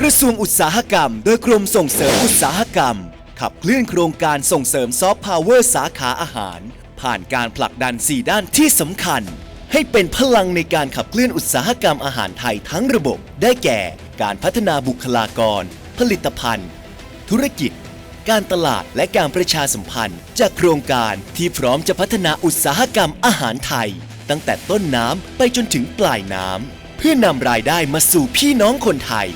กระทรวงอุตสาหกรรม โดยกรมส่งเสริมอุตสาหกรรม ขับเคลื่อนโครงการส่งเสริมซอฟต์พาวเวอร์สาขาอาหาร ผ่านการผลักดัน 4 ด้านที่สำคัญ ให้เป็นพลังในการขับเคลื่อนอุตสาหกรรมอาหารไทยทั้งระบบ ได้แก่ การพัฒนาบุคลากร ผลิตภัณฑ์ ธุรกิจ การตลาดและการประชาสัมพันธ์ จากโครงการที่พร้อมจะพัฒนาอุตสาหกรรมอาหารไทย ตั้งแต่ต้นน้ำไปจนถึงปลายน้ำเพื่อนำรายได้มาสู่พี่น้องคนไทย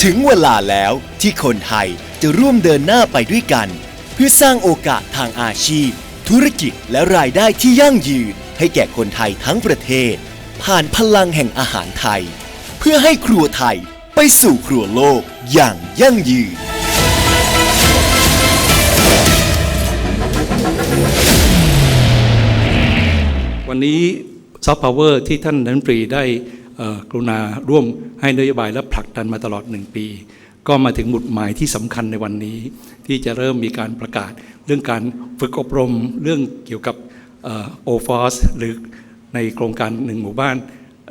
ถึงเวลาแล้วที่คนไทยจะร่วมเดินหน้าไปด้วยกัน เพื่อสร้างโอกาสทางอาชีพ ธุรกิจและรายได้ที่ยั่งยืน ให้แก่คนไทยทั้งประเทศ ผ่านพลังแห่งอาหารไทย เพื่อให้ครัวไทยไปสู่ครัวโลกอย่างยั่งยืน วันนี้ซอฟต์พาวเวอร์ที่ท่านรันตรีได้ กรุณาร่วมให้นโยบายและผลักดันมาตลอดหนึ่งปี ก็มาถึงหมุดหมายที่สำคัญในวันนี้ ที่จะเริ่มมีการประกาศ เรื่องการฝึกอบรมเรื่องเกี่ยวกับโอฟอสหรือในโครงการหนึ่งหมู่บ้าน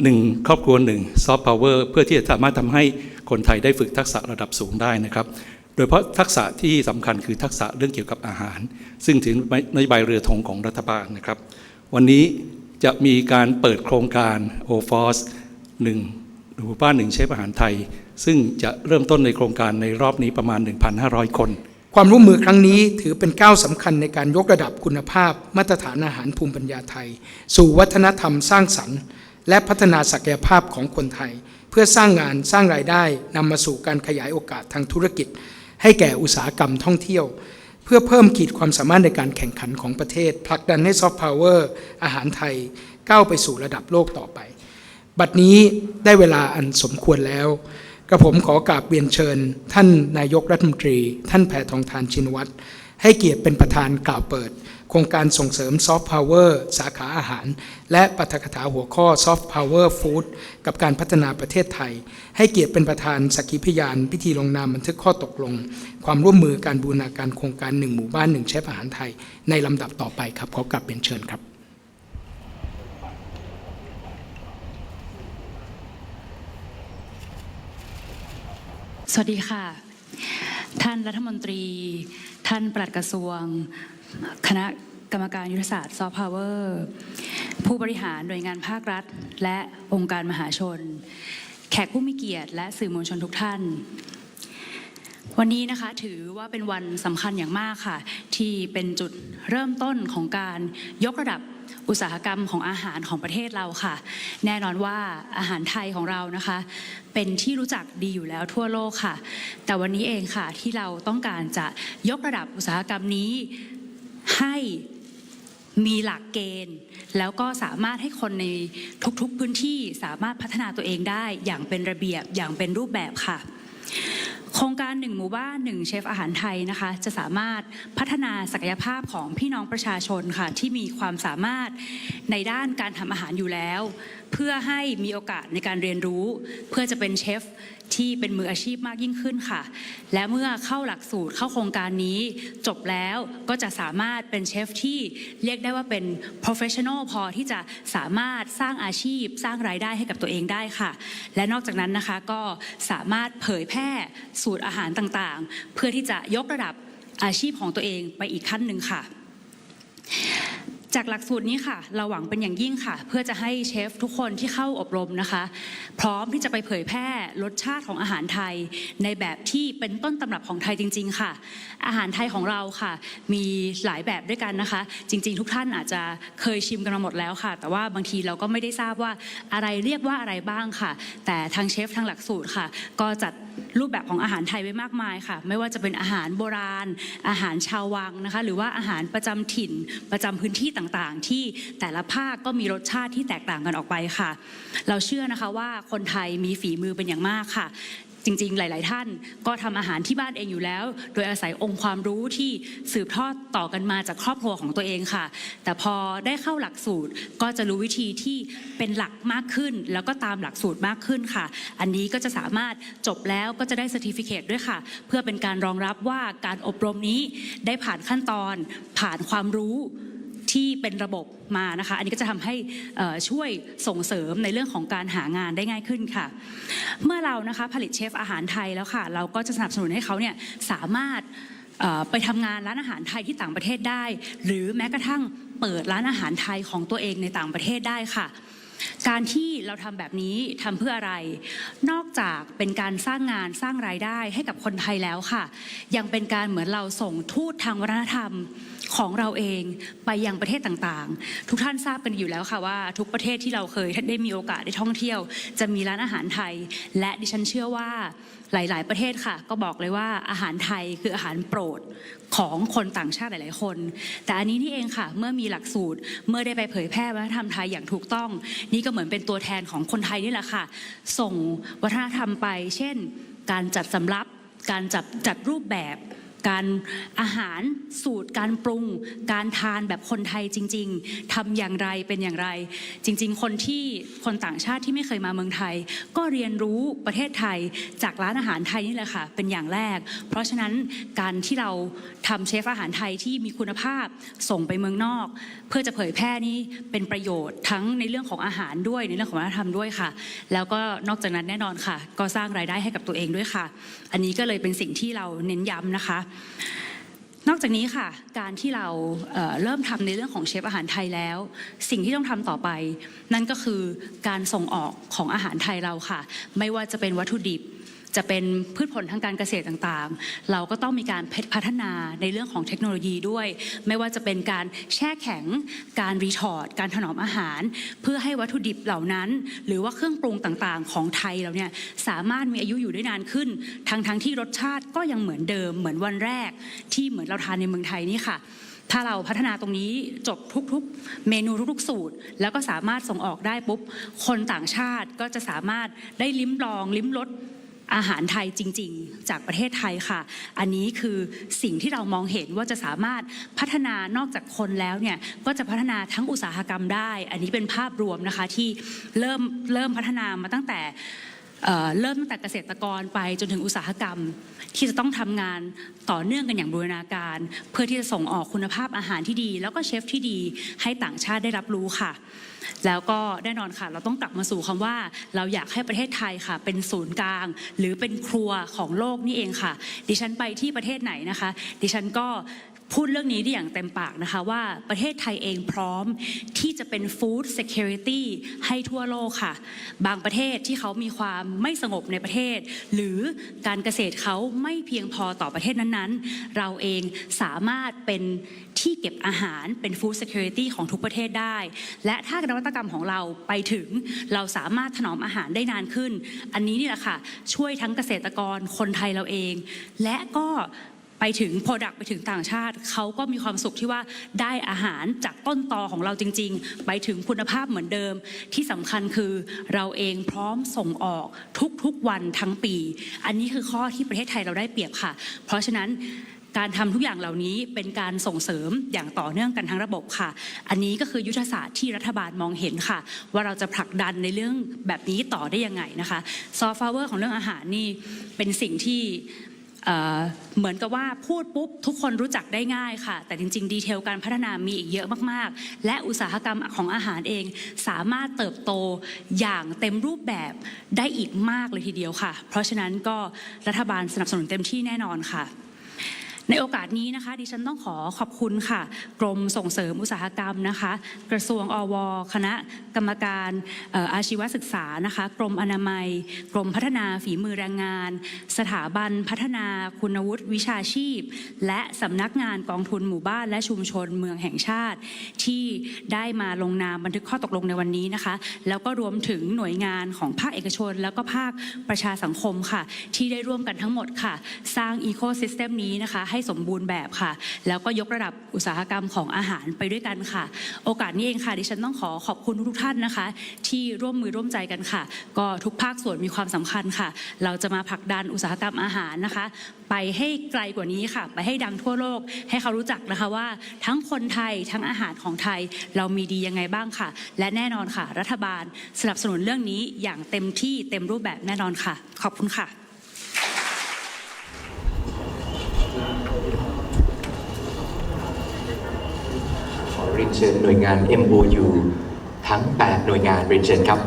หนึ่งครอบครัวหนึ่งซอฟต์พาวเวอร์เพื่อที่จะสามารถทำให้คนไทยได้ฝึกทักษะระดับสูงได้นะครับ โดยเฉพาะทักษะที่สำคัญคือทักษะเรื่องเกี่ยวกับอาหาร ซึ่งถึงนโยบายเรือธงของรัฐบาลนะครับ วันนี้จะมีการเปิดโครงการ o f o r c e หนึ่งหมู่บ้านหนึ่งเชฟอาหารไทย ซึ่งจะเริ่มต้นในโครงการในรอบนี้ประมาณ 1,500 คน ความร่วมมือครั้งนี้ถือเป็นก้าวสำคัญในการยกระดับคุณภาพ มาตรฐานอาหารภูมิปัญญาไทย สู่วัฒนธรรมสร้างสรรค์ และพัฒนาศักยภาพของคนไทย เพื่อสร้างงานสร้างรายได้นำมาสู่การขยายโอกาสทางธุรกิจ ให้แก่อุตสาหกรรมท่องเที่ยวเพื่อเพิ่มขีดความสามารถในการแข่งขันของประเทศผลักดันให้ซอฟต์พาวเวอร์อาหารไทยก้าวไปสู่ระดับโลกต่อไป บัดนี้ได้เวลาอันสมควรแล้วกระผมขอกราบเรียนเชิญ ท่านนายกรัฐมนตรี ท่านแพทองทานชินวัตรให้เกียรติเป็นประธานกล่าวเปิด โครงการส่งเสริมซอฟต์พาวเวอร์สาขาอาหาร และปาฐกถาหัวข้อซอฟต์พาวเวอร์ฟู้ดกับการพัฒนาประเทศไทย ให้เกียรติเป็นประธานสักขีพยาน พิธีลงนามบันทึกข้อตกลง ความร่วมมือการบูรณาการโครงการหนึ่งหมู่บ้านหนึ่งเชฟอาหารไทย ในลำดับต่อไปครับขอกราบเรียนเชิญครับ สวัสดีค่ะ ท่านรัฐมนตรี ท่านปลัดกระทรวง คณะกรรมการยุทธศาสตร์ซอฟต์พาวเวอร์ผู้บริหารหน่วยงานภาครัฐ และองค์การมหาชน แขกผู้มีเกียรติ และสื่อมวลชนทุกท่าน วันนี้นะคะถือว่าเป็นวันสำคัญอย่างมากค่ะ ที่เป็นจุดเริ่มต้นของการยกระดับ อุตสาหกรรมของอาหารของประเทศเราค่ะ แน่นอนว่าอาหารไทยของเรานะคะ เป็นที่รู้จักดีอยู่แล้วทั่วโลกค่ะ แต่วันนี้เองค่ะที่เราต้องการจะยกระดับอุตสาหกรรมนี้ให้มีหลักเกณฑ์ แล้วก็สามารถให้คนในทุกๆพื้นที่สามารถพัฒนาตัวเองได้อย่างเป็นระเบียบอย่างเป็นรูปแบบค่ะ ครงการหนึ่งหมู่บ้านหนึ่งเชฟอาหารไทยนะคะ จะสามารถพัฒนาศักยภาพของพี่น้องประชาชนค่ะที่มีความสามารถในด้านการทำอาหารอยู่แล้ว เพื่อให้มีโอกาสในการเรียนรู้ เพื่อจะเป็นเชฟที่เป็นมืออาชีพมากยิ่งขึ้นค่ะ และเมื่อเข้าหลักสูตรเข้าโครงการนี้ จบแล้วก็จะสามารถเป็นเชฟที่เรียกได้ว่าเป็น professional พอที่จะสามารถสร้างอาชีพ สร้างรายได้ให้กับตัวเองได้ค่ะ และนอกจากนั้นนะคะก็สามารถเผยแพร่สูตรอาหารต่างๆ เพื่อที่จะยกระดับอาชีพของตัวเองไปอีกขั้นหนึ่งค่ะ จากหลักสูตรนี้ค่ะ เราหวังเป็นอย่างยิ่งค่ะ เพื่อจะให้เชฟทุกคนที่เข้าอบรมนะคะ พร้อมที่จะไปเผยแพร่รสชาติของอาหารไทย ในแบบที่เป็นต้นตำรับของไทยจริง ๆ ค่ะ อาหารไทยของเราค่ะ มีหลายแบบด้วยกันนะคะ จริง ๆ ทุกท่านอาจจะเคยชิมกันมาหมดแล้วค่ะ แต่ว่าบางทีเราก็ไม่ได้ทราบว่าอะไรเรียกว่าอะไรบ้างค่ะ แต่ทางเชฟทางหลักสูตรค่ะ ก็จัดรูปแบบของอาหารไทยไว้มากมายค่ะ ไม่ว่าจะเป็นอาหารโบราณ อาหารชาววังนะคะ หรือว่าอาหารประจำถิ่นประจำพื้นที่ต่าง่างๆ ที่แต่ละภาคก็มีรสชาติที่แตกต่างกันออกไปค่ะ เราเชื่อนะคะว่าคนไทยมีฝีมือเป็นอย่างมากค่ะจริงๆ หลาย ๆ ท่านก็ทำอาหารที่บ้านเองอยู่แล้ว โดยอาศัยองค์ความรู้ที่สืบทอดต่อกันมาจากครอบครัวของตัวเองค่ะ แต่พอได้เข้าหลักสูตรก็จะรู้วิธีที่เป็นหลักมากขึ้น แล้วก็ตามหลักสูตรมากขึ้นค่ะ อันนี้ก็จะสามารถจบแล้วก็จะได้ c e r t i f i c a t e ด้วยค่ะ เพื่อเป็นการรองรับว่าการอบรมนี้ได้ผ่านขั้นตอนผ่านความรู้ ที่เป็นระบบมานะคะ อันนี้ก็จะทำให้ช่วยส่งเสริมในเรื่องของการหางานได้ง่ายขึ้นค่ะ เมื่อเรานะคะผลิตเชฟอาหารไทยแล้วค่ะ เราก็จะสนับสนุนให้เขาเนี่ยสามารถไปทำงานร้านอาหารไทยที่ต่างประเทศได้ หรือแม้กระทั่งเปิดร้านอาหารไทยของตัวเองในต่างประเทศได้ค่ะ การที่เราทำแบบนี้ทำเพื่ออะไร นอกจากเป็นการสร้างงานสร้างรายได้ให้กับคนไทยแล้วค่ะ ยังเป็นการเหมือนเราส่งทูตทางวัฒนธรรมของเราเองไปยังประเทศต่างๆ ทุกท่านทราบกันอยู่แล้วค่ะว่า ทุกประเทศที่เราเคยได้มีโอกาสได้ท่องเที่ยว จะมีร้านอาหารไทย และดิฉันเชื่อว่าหลาย ๆ ประเทศค่ะ ก็บอกเลยว่าอาหารไทยคืออาหารโปรดของคนต่างชาติหลาย ๆ คน แต่อันนี้นี่เองค่ะ เมื่อมีหลักสูตรเมื่อได้ไปเผยแพร่วัฒนธรรมไทยอย่างถูกต้องนี่ก็เหมือนเป็นตัวแทนของคนไทยนี่แหละค่ะ ส่งวัฒนธรรมไป เช่น การจัดสำรับ การจัดจัดรูปแบบ การอาหารสูตรการปรุง การทานแบบคนไทยจริง ๆทำอย่างไรเป็นอย่างไร จริง ๆ คนที่คนต่างชาติที่ไม่เคยมาเมืองไทย ก็เรียนรู้ประเทศไทยจากร้านอาหารไทยนี่แหละค่ะเป็นอย่างแรก เพราะฉะนั้นการที่เราทำเชฟอาหารไทยที่มีคุณภาพส่งไปเมืองนอก เพื่อจะเผยแพร่นี่เป็นประโยชน์ทั้งในเรื่องของอาหารด้วยในเรื่องของวัฒนธรรมด้วยค่ะ แล้วก็นอกจากนั้นแน่นอนค่ะ ก็สร้างรายได้ให้กับตัวเองด้วยค่ะ อันนี้ก็เลยเป็นสิ่งที่เราเน้นย้ำนะคะนอกจากนี้ค่ะ การที่เราเเริ่มทำในเรื่องของเชฟอาหารไทยแล้ว สิ่งที่ต้องทำต่อไป นั่นก็คือการส่งออกของอาหารไทยเราค่ะ ไม่ว่าจะเป็นวัตถุดิบ จะเป็นพืชผลทางการเกษตรต่างๆ เราก็ต้องมีการพัฒนาในเรื่องของเทคโนโลยีด้วย ไม่ว่าจะเป็นการแช่แข็ง การรีทอร์ดการถนอมอาหาร เพื่อให้วัตถุดิบเหล่านั้น หรือว่าเครื่องปรุงต่างๆ ของไทยเราเนี่ยสามารถมีอายุอยู่ได้นานขึ้น ทั้งๆที่รสชาติก็ยังเหมือนเดิมเหมือนวันแรก ที่เหมือนเราทานในเมืองไทยนี่ค่ะถ้าเราพัฒนาตรงนี้จบทุกๆ เมนูทุกๆ สูตร แล้วก็สามารถส่งออกได้ปุ๊บ คนต่างชาติก็จะสามารถได้ลิ้มลอง ลิ้มรส อาหารไทยจริง ๆ จากประเทศไทยค่ะ อันนี้คือสิ่งที่เรามองเห็นว่าจะสามารถพัฒนานอกจากคนแล้วเนี่ยก็จะพัฒนาทั้งอุตสาหกรรมได้ อันนี้เป็นภาพรวมนะคะที่เริ่มเริ่มพัฒนามาตั้งแต่ เริ่มตั้งแต่เกษตรกรไปจนถึงอุตสาหกรรม ที่จะต้องทำงานต่อเนื่องกันอย่างบูรณาการ เพื่อที่จะส่งออกคุณภาพอาหารที่ดี แล้วก็เชฟที่ดีให้ต่างชาติได้รับรู้ค่ะ แล้วก็แน่นอนค่ะ เราต้องกลับมาสู่คำว่า เราอยากให้ประเทศไทยค่ะ เป็นศูนย์กลาง หรือเป็นครัวของโลกนี่เองค่ะ ดิฉันไปที่ประเทศไหนนะคะ ดิฉันก็ พูดเรื่องนี้ได้อย่างเต็มปากนะคะว่าประเทศไทยเองพร้อมที่จะเป็น Food Security ให้ทั่วโลกค่ะ บางประเทศที่เขามีความไม่สงบในประเทศ หรือการเกษตรเขาไม่เพียงพอต่อประเทศนั้นๆ เราเองสามารถเป็นที่เก็บอาหารเป็น Food Security ของทุกประเทศได้ และถ้านวัตกรรมของเราไปถึง เราสามารถถนอมอาหารได้นานขึ้น อันนี้นี่แหละค่ะ ช่วยทั้งเกษตรกรคนไทยเราเอง และก็ ไปถึง Product ไปถึงต่างชาติ เขาก็มีความสุขที่ว่าได้อาหารจากต้นตอของเราจริง ๆ ไปถึงคุณภาพเหมือนเดิม ที่สำคัญคือเราเองพร้อมส่งออกทุกๆวันทั้งปี อันนี้คือข้อที่ประเทศไทยเราได้เปรียบค่ะ เพราะฉะนั้นการทำทุกอย่างเหล่านี้เป็นการส่งเสริมอย่างต่อเนื่องกันทั้งระบบค่ะ อันนี้ก็คือยุทธศาสตร์ที่รัฐบาลมองเห็นค่ะ ว่าเราจะผลักดันในเรื่องแบบนี้ต่อได้ยังไงนะคะซอฟต์พาวเวอร์ของเรื่องอาหารนี่เป็นสิ่งที่ เหมือนกับว่าพูดปุ๊บทุกคนรู้จักได้ง่ายค่ะ แต่จริง ๆ ดีเทลการพัฒนามีอีกเยอะมากๆ และอุตสาหกรรมของอาหารเองสามารถเติบโตอย่างเต็มรูปแบบได้อีกมากเลยทีเดียวค่ะ เพราะฉะนั้นก็รัฐบาลสนับสนุนเต็มที่แน่นอนค่ะ ในโอกาสนี้นะคะดิฉันต้องขอขอบคุณค่ะ กรมส่งเสริมอุตสาหกรรมนะคะ กระทรวงอว คณะกรรมการอาชีวศึกษานะคะ กรมอนามัย กรมพัฒนาฝีมือแรงงาน สถาบันพัฒนาคุณวุฒิวิชาชีพ และสำนักงานกองทุนหมู่บ้านและชุมชนเมืองแห่งชาติ ที่ได้มาลงนามบันทึกข้อตกลงในวันนี้นะคะ แล้วก็รวมถึงหน่วยงานของภาคเอกชน แล้วก็ภาคประชาสังคมค่ะ ที่ได้ร่วมกันทั้งหมดค่ะ สร้างอีโค y ิสเต็มนี้นะคะให้สมบูรณ์แบบค่ะ แล้วก็ยกระดับอุตสาหกรรมของอาหารไปด้วยกันค่ะ โอกาสนี้เองค่ะดิฉันต้องขอขอบคุณทุกท่านนะคะ ที่ร่วมมือร่วมใจกันค่ะ ก็ทุกภาคส่วนมีความสำคัญค่ะ เราจะมาผลักดันอุตสาหกรรมอาหารนะคะ ไปให้ไกลกว่านี้ค่ะ ไปให้ดังทั่วโลก ให้เขารู้จักนะคะว่า ทั้งคนไทยทั้งอาหารของไทยเรามีดียังไงบ้างค่ะ และแน่นอนค่ะ รัฐบาลสนับสนุนเรื่องนี้อย่างเต็มที่เต็มรูปแบบแน่นอนค่ะ ขอบคุณค่ะ ขอเรียนเรียนเชิญหน่วยงาน MOU ทั้ง 8 หน่วยงานเรียนเชิญครับ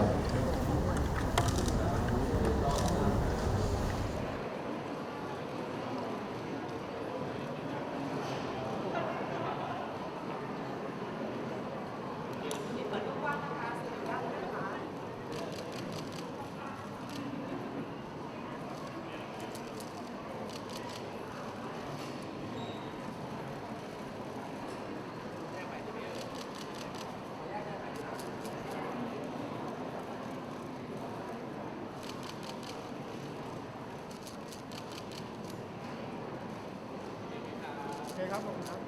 ครับผมครับ